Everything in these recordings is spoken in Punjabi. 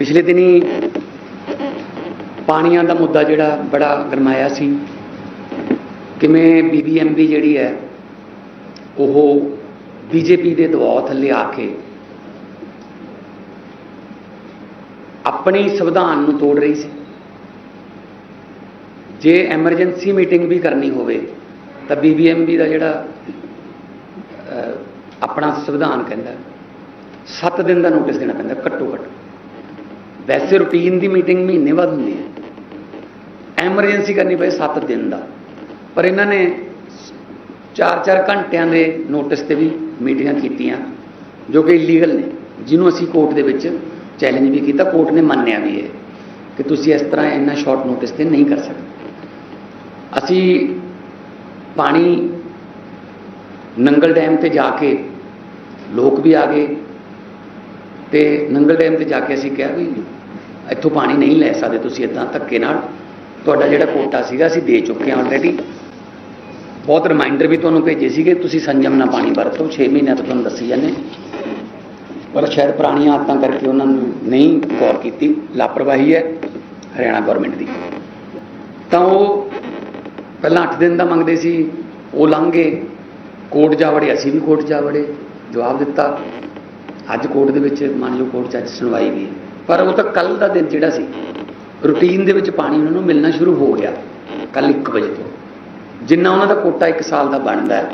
ਪਿਛਲੇ ਦਿਨੀ ਪਾਣੀਆਂ ਦਾ ਮੁੱਦਾ ਜਿਹੜਾ ਬੜਾ ਗਰਮਾਇਆ ਸੀ। ਕਿਵੇਂ ਬੀਬੀਐਮਬੀ ਜਿਹੜੀ ਹੈ, ਉਹ ਬੀਜੇਪੀ ਦੇ ਦਬਾਅ ਥੱਲੇ ਆ ਕੇ ਆਪਣੀ ਸੰਵਿਧਾਨ ਨੂੰ ਤੋੜ ਰਹੀ ਸੀ। ਜੇ ਐਮਰਜੈਂਸੀ ਮੀਟਿੰਗ ਵੀ ਕਰਨੀ ਹੋਵੇ, ਤਾਂ ਬੀਬੀਐਮਬੀ ਦਾ ਜਿਹੜਾ ਆਪਣਾ ਸੰਵਿਧਾਨ ਕਹਿੰਦਾ 7 ਦਿਨ ਦਾ ਨੋਟਿਸ ਦੇਣਾ ਪੈਂਦਾ ਘੱਟੋ ਘੱਟ। ਵੈਸੇ ਰੂਟੀਨ ਦੀ ਮੀਟਿੰਗ ਮਹੀਨੇ ਬਾਅਦ ਹੁੰਦੀ ਹੈ। ਐਮਰਜੈਂਸੀ ਕਰਨੀ ਪਏ 7 ਦਿਨ ਦਾ। ਪਰ ਇਹਨਾਂ ਨੇ 4-4 ਘੰਟਿਆਂ ਦੇ ਨੋਟਿਸ ਤੇ ਵੀ ਮੀਟਿੰਗਾਂ ਕੀਤੀਆਂ, ਜੋ ਕਿ ਇਲੀਗਲ ਨੇ, ਜਿਹਨੂੰ ਅਸੀਂ ਕੋਰਟ ਦੇ ਵਿੱਚ ਚੈਲੰਜ ਵੀ ਕੀਤਾ। ਕੋਰਟ ਨੇ ਮੰਨਿਆ ਵੀ ਹੈ ਕਿ ਤੁਸੀਂ ਇਸ ਤਰ੍ਹਾਂ ਇੰਨਾ ਸ਼ਾਰਟ ਨੋਟਿਸ ਤੇ ਨਹੀਂ ਕਰ ਸਕਦੇ। ਅਸੀਂ ਪਾਣੀ ਨੰਗਲ ਡੈਮ ਤੇ ਜਾ ਕੇ ਲੋਕ ਵੀ ਆ ਗਏ ਤੇ ਨੰਗਲ ਡੈਮ ਤੇ ਜਾ ਕੇ ਅਸੀਂ ਕਿਹਾ ਵੀ ਇੱਥੋਂ ਪਾਣੀ ਨਹੀਂ ਲੈ ਸਕਦੇ ਤੁਸੀਂ ਇਦਾਂ ਧੱਕੇ ਨਾਲ। ਤੁਹਾਡਾ ਜਿਹੜਾ ਕੋਟਾ ਸੀਗਾ, ਅਸੀਂ ਦੇ ਚੁੱਕੇ ਹਾਂ ਆਲਰੇਡੀ ਬਹੁਤ ਰਿਮਾਈਂਡਰ ਵੀ ਤੁਹਾਨੂੰ ਭੇਜੇ ਸੀਗੇ, ਤੁਸੀਂ ਸੰਜਮ ਨਾਲ ਪਾਣੀ ਵਰਤੋ 6 ਮਹੀਨਿਆਂ ਤੋਂ ਤੁਹਾਨੂੰ ਦੱਸੀ ਜਾਂਦੇ। ਪਰ ਸ਼ਾਇਦ ਪੁਰਾਣੀਆਂ ਆਦਤਾਂ ਕਰਕੇ ਉਹਨਾਂ ਨੂੰ ਨਹੀਂ ਗੌਰ ਕੀਤੀ। ਲਾਪਰਵਾਹੀ ਹੈ ਹਰਿਆਣਾ ਗਵਰਨਮੈਂਟ ਦੀ। ਤਾਂ ਉਹ ਪਹਿਲਾਂ 8 ਦਿਨ ਦਾ ਮੰਗਦੇ ਸੀ, ਉਹ ਲੰਘ। ਗਏ ਕੋਰਟ ਜਾ ਵੜੇ, ਅਸੀਂ ਵੀ ਕੋਰਟ ਜਾ ਵੜੇ। ਜਵਾਬ ਦਿੱਤਾ। ਅੱਜ ਕੋਰਟ ਦੇ ਵਿੱਚ, ਮੰਨ ਲਓ ਕੋਰਟ 'ਚ ਅੱਜ ਸੁਣਵਾਈ ਵੀ ਹੈ। ਪਰ ਉਹ ਤਾਂ ਕੱਲ ਦਾ ਦਿਨ ਜਿਹੜਾ ਸੀ, ਰੂਟੀਨ ਦੇ ਵਿੱਚ ਪਾਣੀ ਉਹਨਾਂ ਨੂੰ ਮਿਲਣਾ ਸ਼ੁਰੂ ਹੋ ਗਿਆ ਕੱਲ 1 ਵਜੇ ਤੋਂ। ਜਿੰਨਾ ਉਹਨਾਂ ਦਾ ਕੋਟਾ 1 ਸਾਲ ਦਾ ਬਣਦਾ ਹੈ,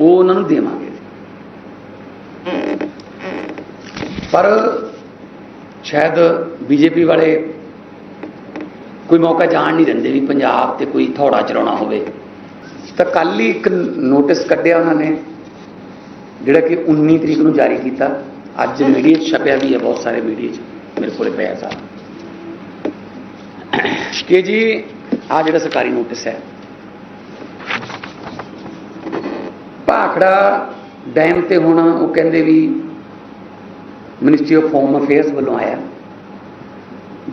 ਉਹ ਉਹਨਾਂ ਨੂੰ ਦੇਵਾਂਗੇ। ਪਰ ਸ਼ਾਇਦ ਬੀਜੇਪੀ ਵਾਲੇ ਕੋਈ ਮੌਕਾ ਜਾਣ ਨਹੀਂ ਦਿੰਦੇ ਵੀ ਪੰਜਾਬ ਤੇ ਕੋਈ ਥੋੜਾ ਚਲਾਉਣਾ ਹੋਵੇ। ਤਾਂ ਕੱਲ ਹੀ ਇੱਕ ਨੋਟਿਸ ਕੱਢਿਆ ਉਹਨਾਂ ਨੇ, ਜਿਹੜਾ ਕਿ 19 ਤਰੀਕ ਨੂੰ ਜਾਰੀ ਕੀਤਾ। ਅੱਜ ਮੀਡੀਆ 'ਚ ਛਪਿਆ ਵੀ ਹੈ ਬਹੁਤ ਸਾਰੇ ਮੀਡੀਆ 'ਚ, ਮੇਰੇ ਕੋਲੇ ਪਿਆ ਸਾਰਾ। ਕਿ ਜੀ ਆ ਜਿਹੜਾ ਸਰਕਾਰੀ ਨੋਟਿਸ ਹੈ। ਭਾਖੜਾ ਡੈਮ ਤੇ ਹੁਣ ਉਹ ਕਹਿੰਦੇ ਵੀ ਮਿਨਿਸਟਰੀ ਆਫ ਹੋਮ ਅਫੇਅਰਸ ਵੱਲੋਂ ਆਇਆ।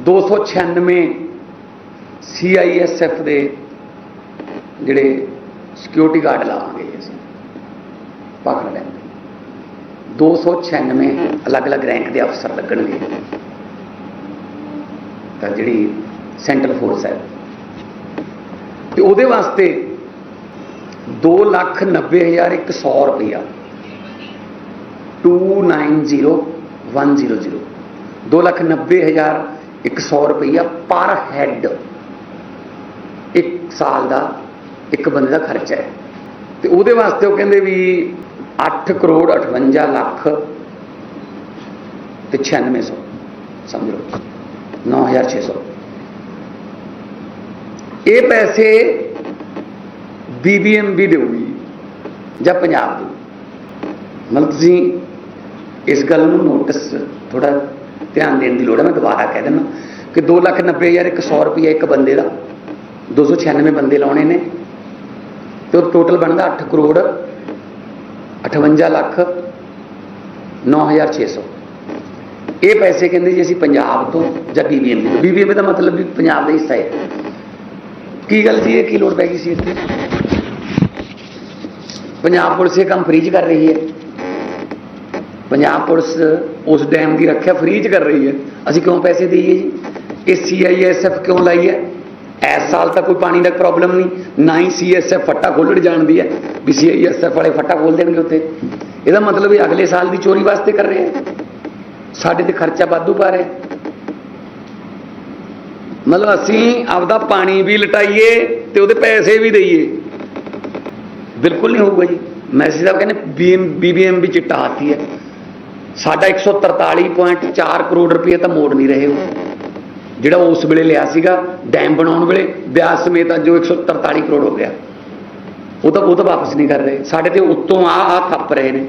296 ਸੀਆਈਐਸਐਫ ਦੇ ਜਿਹੜੇ ਸਿਕਿਉਰਿਟੀ ਗਾਰਡ ਲਾਵਾਂਗੇ ਅਸੀਂ, ਭਾਖੜਾ ਡੈਮ 296 ਅਲੱਗ-ਅਲੱਗ ਰੈਂਕ ਦੇ ਅਫਸਰ ਲੱਗਣਗੇ। ਤਾਂ ਜਿਹੜੀ ਸੈਂਟਰਲ ਫੋਰਸ ਹੈ। ਤੇ ਉਹਦੇ ਵਾਸਤੇ 290100 ਰੁਪਇਆ 290100 290100 ਰੁਪਇਆ ਪਰ ਹੈਡ। ਇੱਕ ਸਾਲ ਦਾ ਇੱਕ ਬੰਦੇ ਦਾ ਖਰਚਾ ਹੈ। ਤੇ ਉਹਦੇ ਵਾਸਤੇ ਉਹ ਕਹਿੰਦੇ ਵੀ 8 ਕਰੋੜ 58 ਲੱਖ ਤੇ 9600 ਸਮਝ ਲਓ 9600 ਇਹ ਪੈਸੇ ਬੀਬੀਐਮਬੀ ਦੇਊਗੀ ਜਾਂ ਪੰਜਾਬ ਦੇ ਮਤਲਬ ਤੁਸੀਂ ਇਸ ਗੱਲ ਨੂੰ ਨੋਟਿਸ ਥੋੜਾ ਧਿਆਨ ਦੇਣ ਦੀ ਲੋੜ ਹੈ ਮੈਂ ਦੁਬਾਰਾ ਕਹਿ ਦਿੰਦਾ ਕਿ 2,90,100 ਰੁਪਏ ਇੱਕ ਬੰਦੇ ਦਾ 296 ਬੰਦੇ ਲਾਉਣੇ ਨੇ ਤੇ ਉਹ ਟੋਟਲ ਬਣਦਾ 8 ਕਰੋੜ 58 ਲੱਖ 9600 ਇਹ ਪੈਸੇ ਕਹਿੰਦੇ ਜੀ ਅਸੀਂ ਪੰਜਾਬ ਤੋਂ ਜਾਂ ਬੀਬੀਐਮਬੀ ਤੋਂ ਬੀਬੀਐਮਬੀ ਦਾ ਮਤਲਬ ਵੀ ਪੰਜਾਬ ਦਾ ਹਿੱਸਾ ਹੈ। ਕੀ ਗੱਲ ਜੀ, ਇਹ ਕੀ ਲੋੜ ਪੈ ਗਈ ਸੀ ਇੱਥੇ? ਪੰਜਾਬ ਪੁਲਿਸ ਇਹ ਕੰਮ ਫ੍ਰੀ ਚ ਕਰ ਰਹੀ ਹੈ। ਪੰਜਾਬ ਪੁਲਿਸ ਉਸ ਡੈਮ ਦੀ ਰੱਖਿਆ ਫ੍ਰੀ ਚ ਕਰ ਰਹੀ ਹੈ। ਅਸੀਂ ਕਿਉਂ ਪੈਸੇ ਦਈਏ ਜੀ? ਇਹ ਸੀਆਈਐਸਐਫ ਕਿਉਂ ਲਾਈ ਹੈ? ਇਸ ਸਾਲ ਤਾਂ ਕੋਈ ਪਾਣੀ ਦਾ ਪ੍ਰੋਬਲਮ ਨਹੀਂ। ਨਾ ਹੀ ਸੀਐਸਐਫ ਫੱਟਾ ਖੋਲਣ ਜਾਣਦੀ ਹੈ ਵੀ ਸੀਆਈਐਸਐਫ ਵਾਲੇ ਫੱਟਾ ਖੋਲ ਦੇਣਗੇ ਉੱਥੇ। ਇਹਦਾ ਮਤਲਬ ਇਹ ਅਗਲੇ ਸਾਲ ਦੀ ਚੋਰੀ ਵਾਸਤੇ ਕਰ ਰਹੇ ਹੈ। ਸਾਡੇ ਤੇ ਖਰਚਾ ਵਾਧੂ ਪਾ ਰਹੇ ਮਤਲਬ ਅਸੀਂ ਆਪਦਾ ਪਾਣੀ ਵੀ ਲਟਾਈਏ ਤੇ ਉਹਦੇ ਪੈਸੇ ਵੀ ਦਈਏ। ਬਿਲਕੁਲ ਨਹੀਂ ਹੋਊਗਾ ਜੀ। ਮੈਸੇਜ ਸਾਹਿਬ ਕਹਿੰਦੇ ਬੀਐਮ ਬੀਬੀਐਮ ਵੀ ਚਿੱਟਾ ਹਾਥੀ ਹੈ। ਸਾਡਾ 143.4 ਕਰੋੜ ਰੁਪਏ ਤਾਂ ਮੋੜ ਨਹੀਂ ਰਹੇ ਉਹ। ਜਿਹੜਾ ਉਸ ਵੇਲੇ ਲਿਆ ਸੀਗਾ ਡੈਮ ਬਣਾਉਣ ਵੇਲੇ ਵਿਆਜ ਸਮੇਤ ਅੱਜ ਜੋ 143 ਕਰੋੜ ਹੋ ਗਿਆ। ਉਹ ਤਾਂ ਉਹ ਤਾਂ ਵਾਪਸ ਨਹੀਂ ਕਰ ਰਹੇ। ਸਾਡੇ ਤੇ ਉੱਤੋਂ ਆ ਆ ਥੱਪ ਰਹੇ ਨੇ।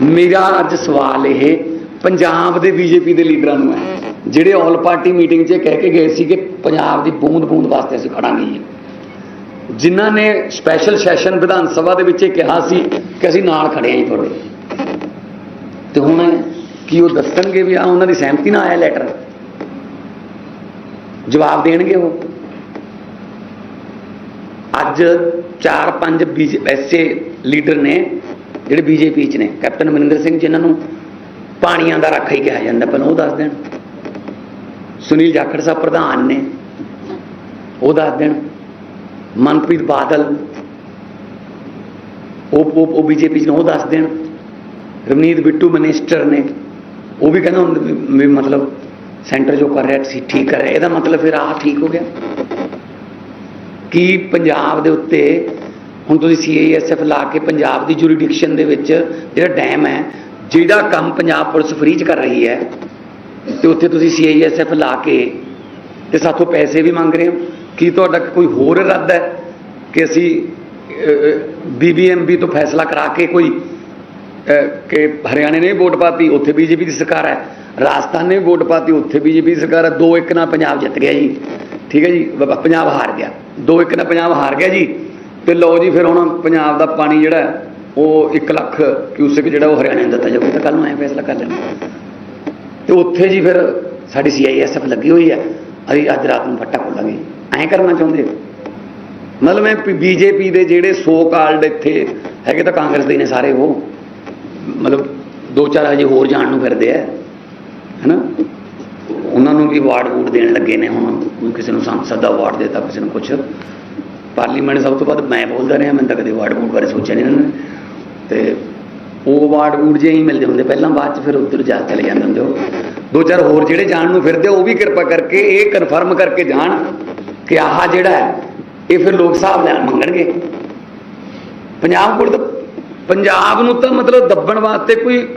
ਮੇਰਾ ਅੱਜ ਸਵਾਲ ਇਹ, ਪੰਜਾਬ ਦੇ ਬੀਜੇਪੀ ਦੇ ਲੀਡਰਾਂ ਨੂੰ ਹੈ, ਜਿਹੜੇ ਆਲ ਪਾਰਟੀ ਮੀਟਿੰਗ 'ਚ ਇਹ ਕਹਿ ਕੇ ਗਏ ਸੀ ਕਿ ਪੰਜਾਬ ਦੀ ਬੂੰਦ ਬੂੰਦ ਵਾਸਤੇ ਅਸੀਂ ਖੜਾਂਗੇ ਜੀ। ਜਿਨ੍ਹਾਂ ਨੇ ਸਪੈਸ਼ਲ ਸੈਸ਼ਨ ਵਿਧਾਨ ਸਭਾ ਦੇ ਵਿੱਚ ਇਹ ਕਿਹਾ ਸੀ ਕਿ ਅਸੀਂ ਨਾਲ ਖੜੇ ਆਂ ਜੀ ਤੁਹਾਡੇ। ਤੇ ਹੁਣ ਕੀ ਉਹ ਦੱਸਣਗੇ ਵੀ ਆ, ਉਹਨਾਂ ਦੀ ਸਹਿਮਤੀ ਨਾਲ ਆਇਆ ਲੈਟਰ ਜਵਾਬ ਦੇਣਗੇ ਉਹ? ਅੱਜ 4-5 ਐਸੇ ਲੀਡਰ ਨੇ, ਜਿਹੜੇ ਬੀਜੇਪੀ ਚ ਨੇ, ਕੈਪਟਨ ਅਮਰਿੰਦਰ ਸਿੰਘ ਜਿਨ੍ਹਾਂ ਨੂੰ ਪਾਣੀਆਂ ਦਾ ਰਾਖਾ ਹੀ ਕਿਹਾ ਜਾਂਦਾ ਪਹਿਲਾਂ ਉਹ ਦੱਸ ਦੇਣ। ਸੁਨੀਲ ਜਾਖੜ ਸਾਹਿਬ ਪ੍ਰਧਾਨ ਨੇ, ਉਹ ਦੱਸ ਦੇਣ। ਮਨਪ੍ਰੀਤ ਬਾਦਲ, ਉਹ ਉਹ ਬੀਜੇਪੀ ਚ ਨੇ, ਉਹ ਦੱਸ ਦੇਣ। ਰਵਨੀਤ ਬਿੱਟੂ ਮਿਨਿਸਟਰ ਨੇ, ਉਹ ਵੀ ਕਹਿੰਦਾ ਹੁਣ ਵੀ ਮਤਲਬ ਸੈਂਟਰ ਜੋ ਕਰ ਰਿਹਾ ਸੀ, ਠੀਕ ਕਰ ਰਿਹਾ। ਇਹਦਾ ਮਤਲਬ ਫਿਰ ਆਹ ਠੀਕ ਹੋ ਗਿਆ? ਕਿ ਪੰਜਾਬ ਦੇ ਉੱਤੇ ਹੁਣ ਤੁਸੀਂ ਸੀਆਈਐਸਐਫ ਲਾ ਕੇ ਪੰਜਾਬ ਦੀ ਜੁਰੀਡਿਕਸ਼ਨ ਦੇ ਵਿੱਚ ਜਿਹੜਾ ਡੈਮ ਹੈ ਜਿਹੜਾ ਕੰਮ ਪੰਜਾਬ ਪੁਲਿਸ ਫ੍ਰੀ ਚ ਕਰ ਰਹੀ ਹੈ, ਤੇ ਉੱਥੇ ਤੁਸੀਂ ਸੀਆਈਐਸਐਫ ਲਾ ਕੇ ਤੇ ਸਾਥੋਂ ਪੈਸੇ ਵੀ ਮੰਗ ਰਹੇ ਹੋ? ਕੀ ਤੁਹਾਡਾ ਕੋਈ ਹੋਰ ਰੱਦ ਹੈ ਕਿ ਅਸੀਂ ਬੀਬੀਐਮਬੀ ਤੋਂ ਫੈਸਲਾ ਕਰਾ ਕੇ ਕੋਈ ਕਿ ਹਰਿਆਣੇ ਨੇ ਵੀ ਵੋਟ ਪਾਤੀ, ਉੱਥੇ ਬੀਜੇਪੀ ਦੀ ਸਰਕਾਰ ਹੈ? ਰਾਜਸਥਾਨ ਨੇ ਵੀ ਵੋਟ ਪਾਤੀ, ਉੱਥੇ ਬੀਜੇਪੀ ਦੀ ਸਰਕਾਰ ਹੈ, ਦੋ ਇੱਕ ਨਾਲ ਪੰਜਾਬ ਜਿੱਤ ਗਿਆ ਜੀ। ਠੀਕ ਹੈ ਜੀ ਪੰਜਾਬ ਹਾਰ ਗਿਆ। ਦੋ ਇੱਕ ਨਾਲ ਪੰਜਾਬ ਹਾਰ ਗਿਆ ਜੀ। ਤੇ ਲਓ ਜੀ, ਫਿਰ ਹੁਣ ਪੰਜਾਬ ਦਾ ਪਾਣੀ ਜਿਹੜਾ ਉਹ 1 ਲੱਖ ਕਿਊਸਿਕ ਜਿਹੜਾ ਉਹ ਹਰਿਆਣੇ ਨੂੰ ਦਿੱਤਾ ਜਾਊਗਾ। ਤਾਂ ਕੱਲ ਨੂੰ ਐ ਫੈਸਲਾ ਕਰ ਲੈਣਾ ਤੇ ਉੱਥੇ ਜੀ ਫਿਰ ਸਾਡੀ ਸੀਆਈਐਸਐਫ ਲੱਗੀ ਹੋਈ ਹੈ। ਅਸੀਂ ਅੱਜ ਰਾਤ ਨੂੰ ਫੱਟਾ ਖੋਲਾਂਗੇ। ਐਂ ਕਰਨਾ ਚਾਹੁੰਦੇ ਹੋ? ਮਤਲਬ ਮੈਂ ਬੀਜੇਪੀ ਦੇ ਜਿਹੜੇ ਸੋ ਕਾਲਡ ਇੱਥੇ ਹੈਗੇ ਤਾਂ ਕਾਂਗਰਸ ਦੇ ਨੇ ਸਾਰੇ ਉਹ। ਮਤਲਬ ਦੋ ਚਾਰ ਹਜੇ ਹੋਰ ਜਾਣ ਨੂੰ ਫਿਰਦੇ ਆ। ਹੈਨਾ? ਉਹਨਾਂ ਨੂੰ ਵੀ ਅਵਾਰਡ ਵੂਡ ਦੇਣ ਲੱਗੇ ਨੇ ਹੁਣ। ਕੋਈ ਕਿਸੇ ਨੂੰ ਸੰਸਦ ਦਾ ਅਵਾਰਡ ਦੇਤਾ, ਕਿਸੇ ਨੂੰ ਕੁਛ। ਪਾਰਲੀਮੈਂਟ ਸਭ ਤੋਂ ਵੱਧ ਮੈਂ ਬੋਲਦਾ ਰਿਹਾ ਮੈਂ ਤਾਂ ਕਦੇ ਅਵਾਰਡ ਵੂਡ ਬਾਰੇ ਸੋਚਿਆ ਨਹੀਂ ਉਹਨਾਂ ਨੇ। ਤੇ ਉਹ ਅਵਾਰਡ ਵੂਡ ਜੇ ਹੀ ਮਿਲਦੇ ਹੁੰਦੇ। ਪਹਿਲਾਂ ਬਾਅਦ ਚ ਫਿਰ ਉੱਧਰ ਜਾ ਚਲੇ ਜਾਂਦੇ ਹੁੰਦੇ ਉਹ। ਦੋ ਚਾਰ ਹੋਰ ਜਿਹੜੇ ਜਾਣ ਨੂੰ ਫਿਰਦੇ, ਉਹ ਵੀ ਕਿਰਪਾ ਕਰਕੇ, ਇਹ ਕਨਫਰਮ ਕਰਕੇ ਜਾਣ ਕਿ ਆਹ ਜਿਹੜਾ ਹੈ, ਇਹ ਫਿਰ ਲੋਕ ਸਾਹਿਬ ਲੈਣ ਮੰਗਣਗੇ। ਪੰਜਾਬ ਕੋਲ ਤਾਂ ਪੰਜਾਬ ਨੂੰ ਤਾਂ ਮਤਲਬ ਦੱਬਣ ਵਾਸਤੇ ਕੋਈ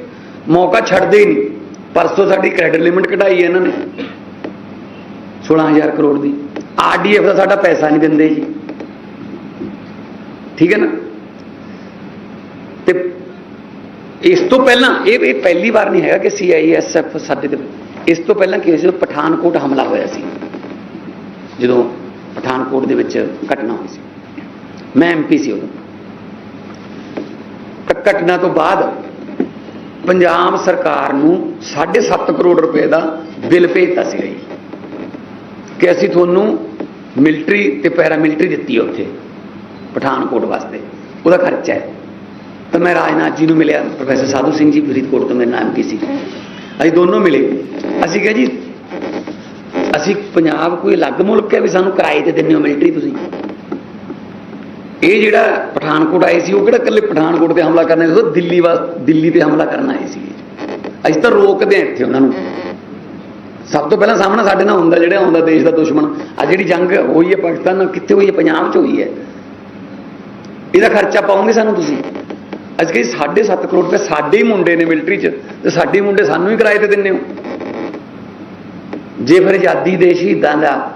ਮੌਕਾ ਛੱਡਦੇ ਹੀ ਨਹੀਂ। ਪਰਸੋਂ ਸਾਡੀ ਕ੍ਰੈਡਿਟ ਲਿਮਿਟ ਕਢਾਈ ਹੈ ਇਹਨਾਂ ਨੇ। 16000 ਕਰੋੜ ਦੀ। ਆਰਡੀਐਫ ਦਾ ਸਾਡਾ ਪੈਸਾ ਨਹੀਂ ਦਿੰਦੇ ਜੀ। ਠੀਕ ਹੈ ਨਾ? ਤੇ ਇਸ ਤੋਂ ਪਹਿਲਾਂ, ਇਹ ਇਹ ਪਹਿਲੀ ਵਾਰ ਨਹੀਂ ਹੈਗਾ ਕਿ ਸੀਆਈਐਸਐਫ ਸਾਡੇ ਤੇ ਇਸ ਤੋਂ ਪਹਿਲਾਂ ਕੀ ਹੋਇਆ ਸੀ ਪਠਾਨਕੋਟ ਹਮਲਾ ਹੋਇਆ ਸੀ। ਜਦੋਂ ਪਠਾਨਕੋਟ ਦੇ ਵਿੱਚ ਘਟਨਾ ਹੋਈ ਸੀ। ਮੈਂ ਐਮਪੀ ਸੀ ਉਦੋਂ। ਤਾਂ ਘਟਨਾ ਤੋਂ ਬਾਅਦ ਪੰਜਾਬ ਸਰਕਾਰ ਨੂੰ 7.5 ਕਰੋੜ ਰੁਪਏ ਦਾ ਬਿੱਲ ਭੇਜਤਾ ਸੀ ਜੀ। ਕਿ ਅਸੀਂ ਤੁਹਾਨੂੰ ਮਿਲਟਰੀ ਤੇ ਪੈਰਾਮਿਲਟਰੀ ਦਿੱਤੀ ਹੈ ਉੱਥੇ, ਪਠਾਨਕੋਟ ਵਾਸਤੇ। ਉਹਦਾ ਖਰਚਾ ਹੈ। ਤਾਂ ਮੈਂ ਰਾਜਨਾਥ ਜੀ ਨੂੰ ਮਿਲਿਆ, ਪ੍ਰੋਫੈਸਰ ਸਾਧੂ ਸਿੰਘ ਜੀ, ਫਰੀਦਕੋਟ ਤੋਂ ਮੇਰੇ ਨਾਮ ਕੀ ਸੀ। ਅਸੀਂ ਦੋਨੋਂ ਮਿਲੇ। ਅਸੀਂ ਕਿਹਾ ਜੀ, ਅਸੀਂ ਪੰਜਾਬ ਕੋਈ ਅਲੱਗ ਮੁਲਕ ਹੈ ਵੀ ਸਾਨੂੰ ਕਿਰਾਏ ਤੇ ਦਿੰਦੇ ਹੋ ਮਿਲਟਰੀ ਤੁਸੀਂ? ਇਹ ਜਿਹੜਾ ਪਠਾਨਕੋਟ ਆਏ ਸੀ, ਉਹ ਕਿਹੜਾ ਇਕੱਲੇ ਪਠਾਨਕੋਟ ਤੇ ਹਮਲਾ ਕਰਨਾ ਸੀ ਦਿੱਲੀ ਵਾਸ ਦਿੱਲੀ ਤੇ ਹਮਲਾ ਕਰਨ ਆਏ ਸੀ। ਅਸੀਂ ਤਾਂ ਰੋਕਦੇ ਹਾਂ ਇੱਥੇ ਉਹਨਾਂ ਨੂੰ। ਸਭ ਤੋਂ ਪਹਿਲਾਂ ਸਾਹਮਣਾ ਸਾਡੇ ਨਾਲ ਹੁੰਦਾ, ਜਿਹੜਾ ਹੁੰਦਾ ਦੇਸ਼ ਦਾ ਦੁਸ਼ਮਣ। ਆ ਜਿਹੜੀ ਜੰਗ ਹੋਈ ਹੈ ਪਾਕਿਸਤਾਨ ਨਾਲ, ਕਿੱਥੇ ਹੋਈ ਹੈ? ਪੰਜਾਬ 'ਚ ਹੋਈ ਹੈ। ਇਹਦਾ ਖਰਚਾ ਪਾਉਂਗੇ ਸਾਨੂੰ ਤੁਸੀਂ? ਅੱਜ ਕਿ 7.5 ਕਰੋੜ ਰੁਪਏ ਸਾਡੇ ਹੀ ਮੁੰਡੇ ਨੇ ਮਿਲਟਰੀ 'ਚ, ਤੇ ਸਾਡੇ ਮੁੰਡੇ ਸਾਨੂੰ ਹੀ ਕਿਰਾਏ ਤੇ ਦਿੰਦੇ ਹੋ। ਜੇ ਫਿਰ ਆਜ਼ਾਦੀ ਦੇ ਸ਼ਹੀਦਾਂ ਦਾ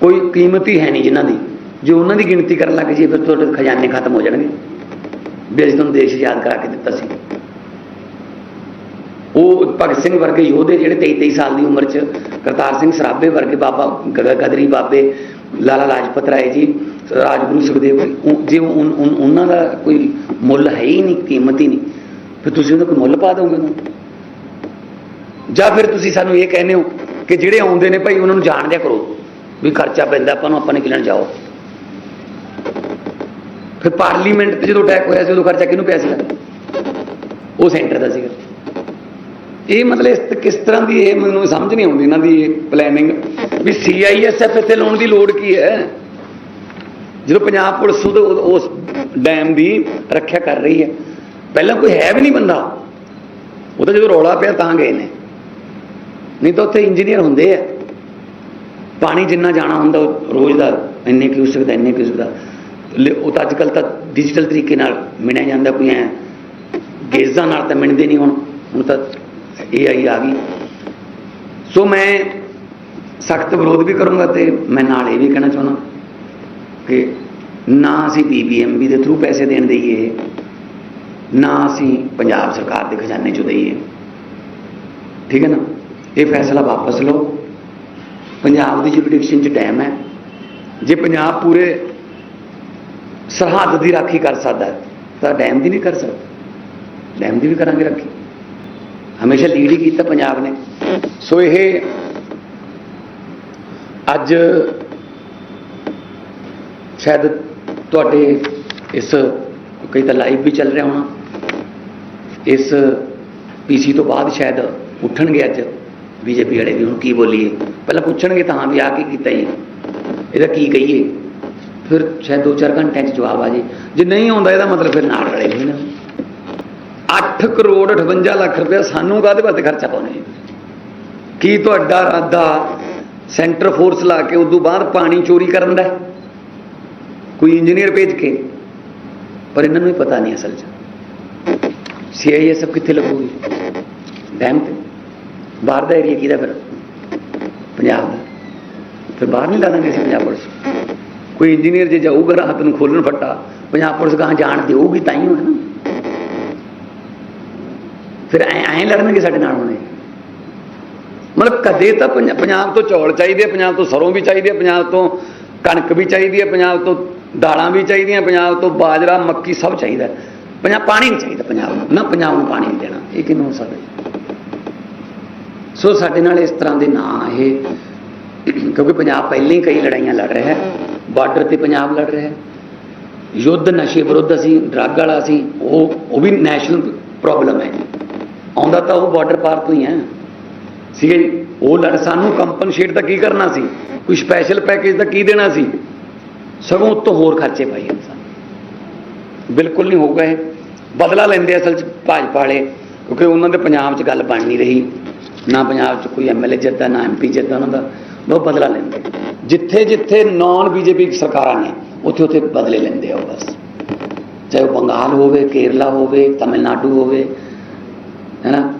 ਕੋਈ ਕੀਮਤ ਹੀ ਹੈ ਨਹੀਂ ਜਿਨ੍ਹਾਂ ਦੀ। ਜੇ ਉਹਨਾਂ ਦੀ ਗਿਣਤੀ ਕਰਨ ਲੱਗ ਜੇ ਫਿਰ ਤੁਹਾਡੇ ਖਜ਼ਾਨੇ ਖਤਮ ਹੋ ਜਾਣਗੇ। ਵੀ ਅਸੀਂ ਤੁਹਾਨੂੰ ਦੇਸ਼ ਯਾਦ ਕਰਾ ਕੇ ਦਿੱਤਾ ਸੀ। ਉਹ ਭਗਤ ਸਿੰਘ ਵਰਗੇ ਯੋਧੇ ਜਿਹੜੇ 23 23 ਸਾਲ ਦੀ ਉਮਰ 'ਚ, ਕਰਤਾਰ ਸਿੰਘ ਸਰਾਭੇ ਵਰਗੇ ਬਾਬਾ, ਗ- ਗਦਰੀ ਬਾਬੇ ਲਾਲਾ ਲਾਜਪਤ ਰਾਏ ਜੀ, ਰਾਜਗੁਰੂ ਸੁਖਦੇਵ ਉਹ- ਜੇ ਉਹਨਾਂ ਦਾ ਕੋਈ ਮੁੱਲ ਹੈ ਹੀ ਨਹੀਂ, ਕੀਮਤ ਹੀ ਨਹੀਂ, ਫਿਰ ਤੁਸੀਂ ਉਹਨਾਂ ਕੋਈ ਮੁੱਲ ਪਾ ਦੋਗੇ ਉਹਨੂੰ? ਜਾਂ ਫਿਰ ਤੁਸੀਂ ਸਾਨੂੰ ਇਹ ਕਹਿੰਦੇ ਹੋ ਕਿ ਜਿਹੜੇ ਆਉਂਦੇ ਨੇ ਭਾਈ ਉਹਨਾਂ ਨੂੰ ਜਾਣ ਦਿਆ ਕਰੋ, ਵੀ ਖਰਚਾ ਪੈਂਦਾ, ਆਪਾਂ ਨੂੰ, ਆਪਾਂ ਨੇ ਕਿਲਣ ਜਾਓ? ਫਿਰ ਪਾਰਲੀਮੈਂਟ ਤੇ ਜਦੋਂ ਅਟੈਕ ਹੋਇਆ ਸੀ, ਉਦੋਂ ਖਰਚਾ ਕਿਹਨੂੰ ਪਿਆ ਸੀਗਾ? ਉਹ ਸੈਂਟਰ ਦਾ ਸੀਗਾ। ਇਹ ਮਤਲਬ ਕਿਸ ਤਰ੍ਹਾਂ ਦੀ ਇਹ ਮੈਨੂੰ ਸਮਝ ਨਹੀਂ ਆਉਂਦੀ ਇਹਨਾਂ ਦੀ ਪਲੈਨਿੰਗ ਵੀ ਸੀਆਈਐਸਐਫ ਇੱਥੇ ਲਾਉਣ ਦੀ ਲੋੜ ਕੀ ਹੈ? ਜਦੋਂ ਪੰਜਾਬ ਪੁਲਿਸ ਉਹਦੇ- ਉਸ ਡੈਮ ਦੀ ਰੱਖਿਆ ਕਰ ਰਹੀ ਹੈ। ਪਹਿਲਾਂ ਕੋਈ ਹੈ ਵੀ ਨਹੀਂ ਬੰਦਾ। ਉਹ ਤਾਂ ਜਦੋਂ ਰੌਲਾ ਪਿਆ ਤਾਂ ਗਏ ਨੇ। ਨਹੀਂ ਤਾਂ ਉੱਥੇ ਇੰਜੀਨੀਅਰ ਹੁੰਦੇ ਆ। ਪਾਣੀ ਜਿੰਨਾ ਜਾਣਾ ਹੁੰਦਾ, ਉਹ ਰੋਜ਼ ਦਾ ਇੰਨੇ ਕਿਊਸਕ ਦਾ ਇੰਨੇ ਕਿਊਸਕ ਦਾ ਉਹ ਤਾਂ ਅੱਜ ਕੱਲ ਤਾਂ ਡਿਜੀਟਲ ਤਰੀਕੇ ਨਾਲ ਮਿਣਿਆ ਜਾਂਦਾ ਕੋਈ ਐ। ਗੇਜ਼ਾਂ ਨਾਲ ਤਾਂ ਮਿਣਦੇ ਨਹੀਂ ਹੁਣ। ਹੁਣ ਤਾਂ ਏਆਈ ਆ ਗਈ। ਸੋ ਮੈਂ ਸਖਤ ਵਿਰੋਧ ਵੀ ਕਰੂੰਗਾ ਤੇ ਮੈਂ ਨਾਲ ਇਹ ਵੀ ਕਹਿਣਾ ਚਾਹੁੰਦਾ ਕਿ ਨਾ ਅਸੀਂ ਬੀਬੀਐਮਬੀ ਦੇ ਥਰੂ ਪੈਸੇ ਦੇਣ ਦਈਏ। ਨਾ ਅਸੀਂ ਪੰਜਾਬ ਸਰਕਾਰ ਦੇ ਖਜ਼ਾਨੇ ਚੋਂ ਦਈਏ। ਠੀਕ ਹੈ ਨਾ? ਇਹ ਫੈਸਲਾ ਵਾਪਸ ਲਓ। ਪੰਜਾਬ ਦੀ ਜੁਡੀਸ਼ਨ ਚ ਟਾਈਮ ਹੈ। ਜੇ ਪੰਜਾਬ ਪੂਰੇ ਸਰਹੱਦ ਦੀ ਰਾਖੀ ਕਰ ਸਕਦਾ ਹੈ, ਤਾਂ ਡੈਮ ਦੀ ਨਹੀਂ ਕਰ ਸਕਦਾ। ਡੈਮ ਦੀ ਵੀ ਕਰਾਂਗੇ ਰਾਖੀ। ਹਮੇਸ਼ਾ ਲੀਡ ਹੀ ਕੀਤਾ ਪੰਜਾਬ ਨੇ। ਸੋ ਇਹ ਅੱਜ ਸ਼ਾਇਦ ਤੁਹਾਡੇ ਇਸ ਕਈ ਤਾਂ ਲਾਈਵ ਵੀ ਚੱਲ ਰਿਹਾ ਹੋਣਾ। ਇਸ ਪੀਸੀ ਤੋਂ ਬਾਅਦ ਸ਼ਾਇਦ ਉੱਠਣਗੇ ਅੱਜ ਬੀਜੇਪੀ ਵਾਲੇ ਵੀ। ਹੁਣ ਕੀ ਬੋਲੀਏ? ਪਹਿਲਾਂ ਪੁੱਛਣਗੇ ਤਾਂ ਹਾਂ ਵੀ ਆ ਕੀ ਕੀਤਾ ਜੀ? ਇਹਦਾ ਕੀ ਕਹੀਏ? ਫਿਰ ਸ਼ਾਇਦ 2-4 ਘੰਟਿਆਂ 'ਚ ਜਵਾਬ ਆ ਜੇ। ਜੇ ਨਹੀਂ ਆਉਂਦਾ ਇਹਦਾ ਮਤਲਬ ਫਿਰ ਨਾਲ ਰਲੇ ਹੋਏ ਨੇ। 8 ਕਰੋੜ 58 ਲੱਖ ਰੁਪਏ ਸਾਨੂੰ ਕਾਹਦੇ ਵਾਸਤੇ ਖਰਚਾ ਪਾਉਣੇ ਕੀ ਤੁਹਾਡਾ ਇਰਾਦਾ ਸੈਂਟਰ ਫੋਰਸ ਲਾ ਕੇ ਉਦੋਂ ਬਾਅਦ ਪਾਣੀ ਚੋਰੀ ਕਰਨ ਦਾ ਕੋਈ ਇੰਜੀਨੀਅਰ ਭੇਜ ਕੇ? ਪਰ ਇਹਨਾਂ ਨੂੰ ਹੀ ਪਤਾ ਨਹੀਂ ਅਸਲ 'ਚ। ਸੀਆਈਐਸਐਫ ਕਿੱਥੇ ਲੱਗੂਗੀ? ਡੈਮ ਤੇ। ਬਾਹਰ ਦਾ ਏਰੀਆ ਕਿਹਦਾ ਫਿਰ? ਪੰਜਾਬ ਦਾ। ਫਿਰ ਬਾਹਰ ਨਹੀਂ ਲਾ ਦਾਂਗੇ ਅਸੀਂ ਪੰਜਾਬ ਪੁਲਿਸ ਕੋਈ ਇੰਜੀਨੀਅਰ ਜੇ ਜਾਊਗਾ, ਰਾਤ ਨੂੰ ਖੋਲਣ ਫੱਟਾ, ਪੰਜਾਬ ਪੁਲਿਸ ਗਾਂ ਜਾਣ ਦੇਊਗੀ, ਤਾਂ ਹੀ ਹੋਣਾ। ਫਿਰ ਐਂ ਲੜਨਗੇ ਸਾਡੇ ਨਾਲ ਹੁਣੇ। ਮਤਲਬ ਕਦੇ ਤਾਂ ਪੰਜਾਬ ਤੋਂ ਚੌਲ ਚਾਹੀਦੇ ਪੰਜਾਬ ਤੋਂ ਸਰੋਂ ਵੀ ਚਾਹੀਦੀ ਹੈ ਪੰਜਾਬ ਤੋਂ ਕਣਕ ਵੀ ਚਾਹੀਦੀ ਹੈ ਪੰਜਾਬ ਤੋਂ ਦਾਲਾਂ ਵੀ ਚਾਹੀਦੀਆਂ, ਪੰਜਾਬ ਤੋਂ ਬਾਜਰਾ, ਮੱਕੀ ਸਭ ਚਾਹੀਦਾ। ਪੰਜਾਬ ਪਾਣੀ ਨਹੀਂ ਚਾਹੀਦਾ ਪੰਜਾਬ ਨੂੰ, ਨਾ ਪੰਜਾਬ ਨੂੰ ਪਾਣੀ ਨਹੀਂ ਦੇਣਾ, ਇਹ ਕਿਵੇਂ ਹੋ ਸਕਦਾ। ਸੋ ਸਾਡੇ ਨਾਲ ਇਸ ਤਰ੍ਹਾਂ ਦੇ ਨਾਂ ਇਹ। ਕਿਉਂਕਿ ਪੰਜਾਬ ਪਹਿਲਾਂ ਹੀ ਕਈ ਲੜਾਈਆਂ ਲੜ ਰਿਹਾ ਹੈ। ਬਾਰਡਰ ਤੇ ਪੰਜਾਬ ਲੜ ਰਿਹਾ ਹੈ। ਯੁੱਧ, ਨਸ਼ੇ ਵਿਰੁੱਧ ਅਸੀਂ, ਡਰੱਗ ਵਾਲਾ ਅਸੀਂ, ਉਹ ਉਹ ਵੀ ਨੈਸ਼ਨਲ ਪ੍ਰੋਬਲਮ ਹੈ। ਆਉਂਦਾ ਤਾਂ ਉਹ ਬਾਰਡਰ ਪਾਰ ਤੋਂ ਹੀ ਹੈ। ਸੀਗੇ ਜੀ, ਉਹ ਲੜ ਸਾਨੂੰ ਕੰਪਨਸੇਟ ਤਾਂ ਕੀ ਕਰਨਾ ਸੀ? ਕੋਈ ਸਪੈਸ਼ਲ ਪੈਕੇਜ ਤਾਂ ਕੀ ਦੇਣਾ ਸੀ? ਸਗੋਂ ਉੱਤੋਂ ਹੋਰ ਖਰਚੇ ਪਾਈ ਜਾਂਦੇ ਸਨ। ਬਿਲਕੁਲ ਨਹੀਂ ਹੋਊਗਾ ਇਹ। ਬਦਲਾ ਲੈਂਦੇ ਅਸਲ ਚ ਭਾਜਪਾ ਵਾਲੇ, ਕਿਉਂਕਿ ਉਹਨਾਂ ਦੇ ਪੰਜਾਬ 'ਚ ਗੱਲ ਬਣ ਨਹੀਂ ਰਹੀ। ਨਾ ਪੰਜਾਬ 'ਚ ਕੋਈ ਐਮਐਲਏ ਜਿੱਦਾਂ ਨਾ ਐਮਪੀ ਜਿੱਦਾਂ ਉਹਨਾਂ ਦਾ। ਉਹ ਬਦਲਾ ਲੈਂਦੇ। ਜਿੱਥੇ ਜਿੱਥੇ ਨਾਨ ਬੀਜੇਪੀ ਸਰਕਾਰਾਂ ਨੇ, ਉੱਥੇ ਉੱਥੇ ਬਦਲੇ ਲੈਂਦੇ ਆ ਉਹ ਬਸ। ਚਾਹੇ ਉਹ ਬੰਗਾਲ ਹੋਵੇ, ਕੇਰਲਾ ਹੋਵੇ, ਤਮਿਲਨਾਡੂ ਹੋਵੇ, ਹੈਨਾ?